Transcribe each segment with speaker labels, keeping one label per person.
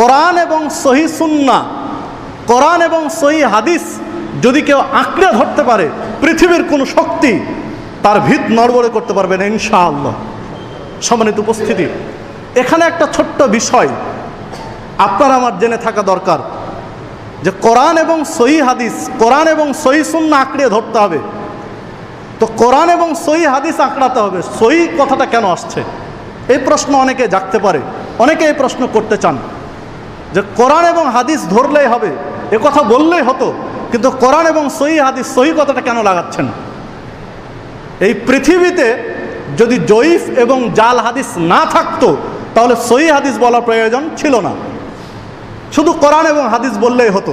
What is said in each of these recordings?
Speaker 1: কোরআন এবং সহি সুন্না কোরআন এবং সহি হাদিস যদি কেউ আঁকড়ে ধরতে পারে, পৃথিবীর কোনো শক্তি তার ভিত নড়বড়ে করতে পারবে না, ইনশাআল্লাহ। সম্মানিত উপস্থিতি, এখানে একটা ছোট্ট বিষয় আপনার আমার জেনে থাকা দরকার, যে কোরআন এবং সহি হাদিস, কোরআন এবং সহি সুন্না আঁকড়িয়ে ধরতে হবে। তো কোরআন এবং সহি হাদিস আঁকড়াতে হবে, সহি কথাটা কেন আসছে? এই প্রশ্ন অনেকে জাগতে পারে, অনেকে এই প্রশ্ন করতে চান। যে কোরআন এবং হাদিস ধরলেই হবে, এ কথা বললেই হতো, কিন্তু কোরআন এবং সহি হাদিস সহি কথাটা কেন লাগাচ্ছেন এই পৃথিবীতে যদি জয়ীফ এবং জাল হাদিস না থাকতো, তাহলে সহি হাদিস বলার প্রয়োজন ছিল না। শুধু কোরআন এবং হাদিস বললেই হতো।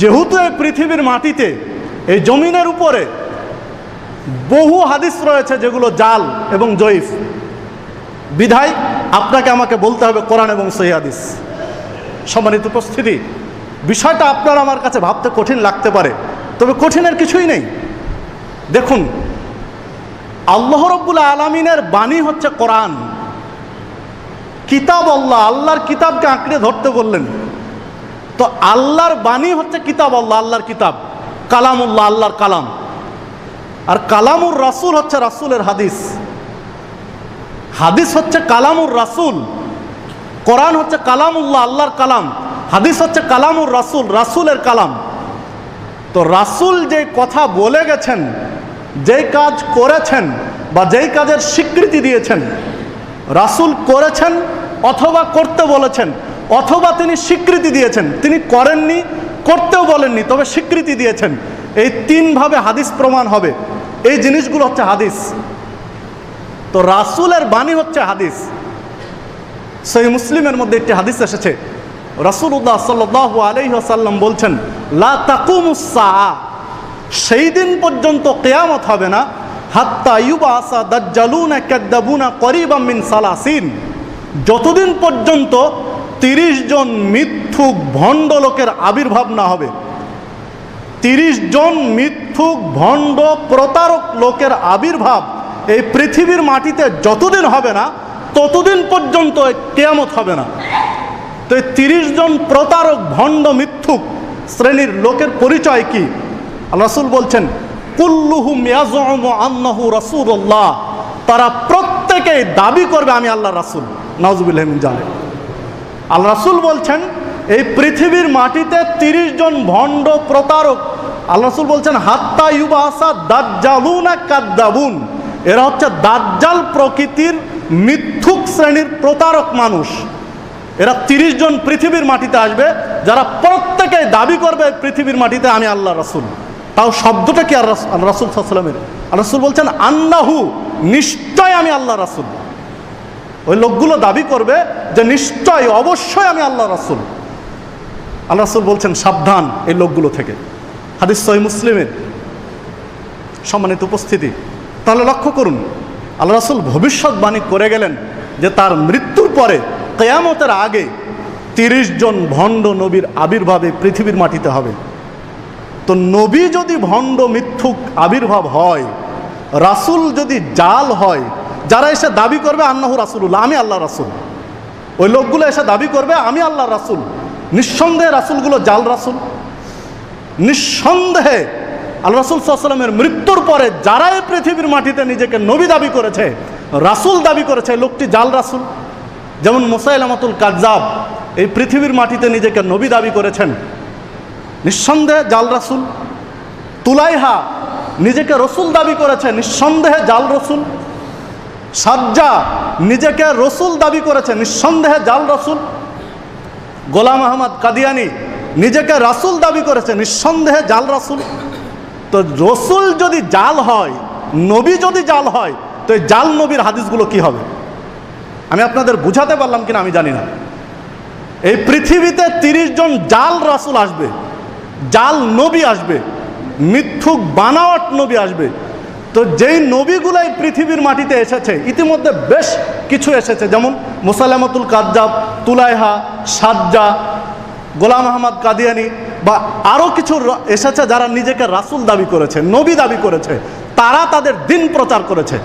Speaker 1: যেহেতু এই পৃথিবীর মাটিতে এই জমিনের উপরে বহু হাদিস রয়েছে যেগুলো জাল এবং জয়ীফ। বিধায় আপনাকে আমাকে বলতে হবে কোরআন এবং সহি হাদিস। সম্মানিত উপস্থিতি, বিষয়টা আপনার আমার কাছে ভাবতে কঠিন লাগতে পারে, তবে কঠিনের কিছুই নেই। দেখুন, আল্লাহ রব্বুল আলমিনের বাণী হচ্ছে কোরআন। কিতাব আল্লাহ, আল্লাহর কিতাবকে আঁকড়ে ধরতে বললেন। তো আল্লাহর বাণী হচ্ছে কিতাব আল্লাহ, আল্লাহর কিতাব। কালামুল্লাহ, আল্লাহর কালাম। আর কালামুর রাসুল হচ্ছে রাসুলের হাদিস। হাদিস হচ্ছে কালামুর রাসুল। কোরআন হচ্ছে কালামুল্লাহ, আল্লাহর কালাম। হাদিস হচ্ছে কালামুর রাসুল, রাসুলের কালাম। তো রাসুল যে কথা বলে গেছেন, যেই কাজ করেছেন বা যেই কাজের স্বীকৃতি দিয়েছেন, রাসুল করেছেন অথবা করতে বলেছেন, অথবা তিনি স্বীকৃতি দিয়েছেন, তিনি করেননি, করতেও বলেননি, তবে স্বীকৃতি দিয়েছেন। এই তিনভাবে হাদিস প্রমাণ হবে। এই জিনিসগুলো হচ্ছে হাদিস। তো রাসুলের বাণী হচ্ছে হাদিস। সেই মুসলিমের মধ্যে একটি হাদিস এসেছে। রাসুল্লাহ সাল্লাহ আলহিহাসাল্লাম বলছেন, লা সেই দিন পর্যন্ত কেয়ামত হবে না। হাত্তা ইউবা আসা দাজ্জালুনা কাদ্দাবুনা করিবাম মিন সালাসিন। যতদিন পর্যন্ত তিরিশ জন মিথ্যুক ভণ্ড লোকের আবির্ভাব না হবে, তিরিশ জন মিথ্যুক ভণ্ড প্রতারক লোকের আবির্ভাব এই পৃথিবীর মাটিতে যতদিন হবে না ততদিন পর্যন্ত কেয়ামত হবে না। তো এই তিরিশ জন প্রতারক, ভণ্ড, মিথ্যুক শ্রেণির লোকের পরিচয় কি? রাসুল বলছেন, কুল্লুহুম আন্নাহু রাসূলুল্লাহ। তারা প্রত্যেকেই দাবি করবে, আমি আল্লাহ রাসূল। নাউজুবিল্লাহ মিন জালে আল্লাহ রাসূল বলছেন, এই পৃথিবীর মাটিতে তিরিশ জন ভণ্ড প্রতারক। আল্লাহ রাসূল বলছেন, হাত্তা ইউবা আসা দাজ্জালুনা কাদ্দাবুন। এরা হচ্ছে দাজ্জাল প্রকৃতির মিথ্যুক শ্রেণির প্রতারক মানুষ। এরা তিরিশ জন পৃথিবীর মাটিতে আসবে, যারা প্রত্যেকে দাবি করবে পৃথিবীর মাটিতে আমি আল্লাহ রাসুল। তাও শব্দটা কি আর রাসুল সাল্লামের রাসুল বলছেন, আন্নাহু নিশ্চয় আমি আল্লাহ রাসুল। ওই লোকগুলো দাবি করবে যে নিশ্চয় অবশ্যই আমি আল্লাহ রাসুল। আল্লাহ রাসুল বলছেন, সাবধান এই লোকগুলো থেকে। হাদিস সহি মুসলিমের সম্মানিত উপস্থিতি। তাহলে লক্ষ্য করুন আল্লাহ রাসুল ভবিষ্যৎবাণী করে গেলেন যে তার মৃত্যুর পরে কেয়ামতের আগে তিরিশ জন ভণ্ড নবীর আবির্ভাবে পৃথিবীর মাটিতে হবে। তো নবী যদি ভণ্ড মিথ্যুক আবির্ভাব হয়, রাসুল যদি জাল হয়, যারা এসে দাবি করবে আন্নাহু রাসুল্লাহ আমি আল্লাহ রাসুল। ওই লোকগুলো এসে দাবি করবে আমি আল্লাহ রাসুল। নিঃসন্দেহে রাসুলগুলো জাল রাসুল। নিঃসন্দেহে আল্লাহ রাসুল সাল্লামের মৃত্যুর পরে যারা এই পৃথিবীর মাটিতে নিজেকে নবী দাবি করেছে, রাসুল দাবি করেছে লোকটি জাল রাসুল। যেমন মোসাইলামাতুল কাজাব এই পৃথিবীর মাটিতে নিজেকে নবী দাবি করেছেন। নিঃসন্দেহে জাল রাসুল। তুলাইহা নিজেকে রসুল দাবি করেছে, নিঃসন্দেহে জাল রসুল। সাজ্জা নিজেকে রসুল দাবি করেছে, নিঃসন্দেহে জাল রসুল। গোলাম আহমদ কাদিয়ানি নিজেকে রাসুল দাবি করেছে, নিঃসন্দেহে জাল রাসুল। তো রসুল যদি জাল হয়, নবী যদি জাল হয়, তো এই জাল নবীর হাদিসগুলো কি হবে? আমি আপনাদের বুঝাতে পারলাম কিনা আমি জানি না। এই পৃথিবীতে তিরিশ জন জাল রাসুল আসবে, জাল নবী আসবে, মিথ্যুক বানাওয়াট নবী আসবে। তো যেই নবীগুলো এই পৃথিবীর মাটিতে এসেছে, ইতিমধ্যে বেশ কিছু এসেছে। যেমন মুসালামতুল কাজ্জাব, তুলাইহা, সাজ্জা, গোলাম আহমদ কাদিয়ানি বা আরও কিছু এসেছে যারা নিজেকে রাসুল দাবি করেছে, নবী দাবি করেছে, তারা তাদের দিন প্রচার করেছে,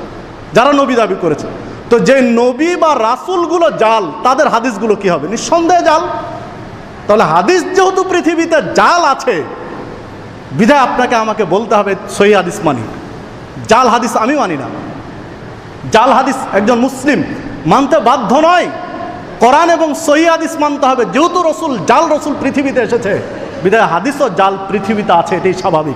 Speaker 1: যারা নবী দাবি করেছে। তো যে নবী বা রাসুলগুলো জাল, তাদের হাদিসগুলো কি হবে? নিঃসন্দেহে জাল। তাহলে হাদিস যেহেতু পৃথিবীতে জাল আছে, বিধায় আপনাকে আমাকে বলতে হবে সই হাদিস মানি। জাল হাদিস আমি মানি না। জাল হাদিস একজন মুসলিম, মানতে বাধ্য নয়। কোরআন এবং সহি হাদিস মানতে হবে। যেহেতু রসুল, জাল রসুল পৃথিবীতে এসেছে বিধায় হাদিসও জাল পৃথিবীতে আছে এটাই স্বাভাবিক।